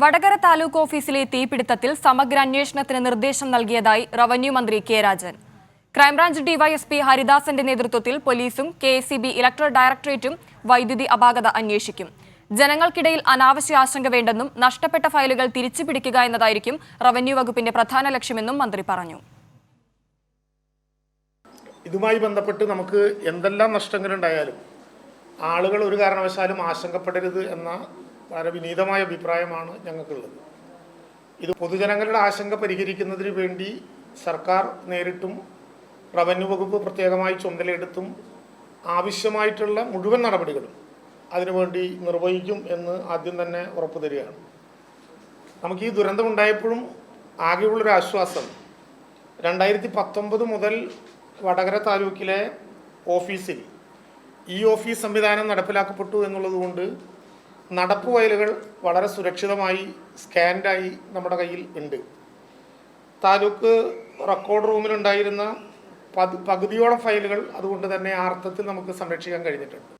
വടകര താലൂക്ക് ഓഫീസിലെ തീപിടുത്തത്തിൽ സമഗ്ര അന്വേഷണത്തിന് നിർദ്ദേശം നൽകിയതായി റവന്യൂ മന്ത്രി K Rajan. Crime branch DYSP ഹരിദാസന്റെ നേതൃത്വത്തിൽ പോലീസും കെ എസ് ഇലക്ട്രൽ ഡയറക്ടറേറ്റും വൈദ്യുതി അപാകത അന്വേഷിക്കും. ജനങ്ങൾക്കിടയിൽ അനാവശ്യ ആശങ്ക വേണ്ടെന്നും നഷ്ടപ്പെട്ട ഫയലുകൾ തിരിച്ചുപിടിക്കുക എന്നതായിരിക്കും റവന്യൂ വകുപ്പിന്റെ പ്രധാന ലക്ഷ്യമെന്നും മന്ത്രി പറഞ്ഞു. ഇതുമായി ബന്ധപ്പെട്ട് നമുക്ക് എന്തെല്ലാം നഷ്ടങ്ങളുണ്ടായാലും ആളുകൾ ഒരു കാരണവശാലും ആശങ്കപ്പെടരുത് എന്ന വളരെ വിനീതമായ അഭിപ്രായമാണ് ഞങ്ങൾക്കുള്ളത്. ഇത് പൊതുജനങ്ങളുടെ ആശങ്ക പരിഹരിക്കുന്നതിന് വേണ്ടി സർക്കാർ നേരിട്ടും റവന്യൂ വകുപ്പ് പ്രത്യേകമായി ചുമതലയെടുത്തും ആവശ്യമായിട്ടുള്ള മുഴുവൻ നടപടികളും അതിനുവേണ്ടി നിർവഹിക്കും എന്ന് ആദ്യം തന്നെ ഉറപ്പു തരികയാണ്. നമുക്ക് ഈ ദുരന്തമുണ്ടായപ്പോഴും ആകെയുള്ളൊരു ആശ്വാസം രണ്ടായിരത്തി പത്തൊമ്പത് മുതൽ വടകര താലൂക്കിലെ ഓഫീസിൽ ഈ ഓഫീസ് സംവിധാനം നടപ്പിലാക്കപ്പെട്ടു എന്നുള്ളതുകൊണ്ട് നടപ്പ് ഫയലുകൾ വളരെ സുരക്ഷിതമായി സ്കാൻഡായി നമ്മുടെ കയ്യിൽ ഉണ്ട്. താലൂക്ക് റെക്കോർഡ് റൂമിലുണ്ടായിരുന്ന പകുതിയോളം ഫയലുകൾ അതുകൊണ്ട് തന്നെ ആ അർത്ഥത്തിൽ നമുക്ക് സംരക്ഷിക്കാൻ കഴിഞ്ഞിട്ടുണ്ട്.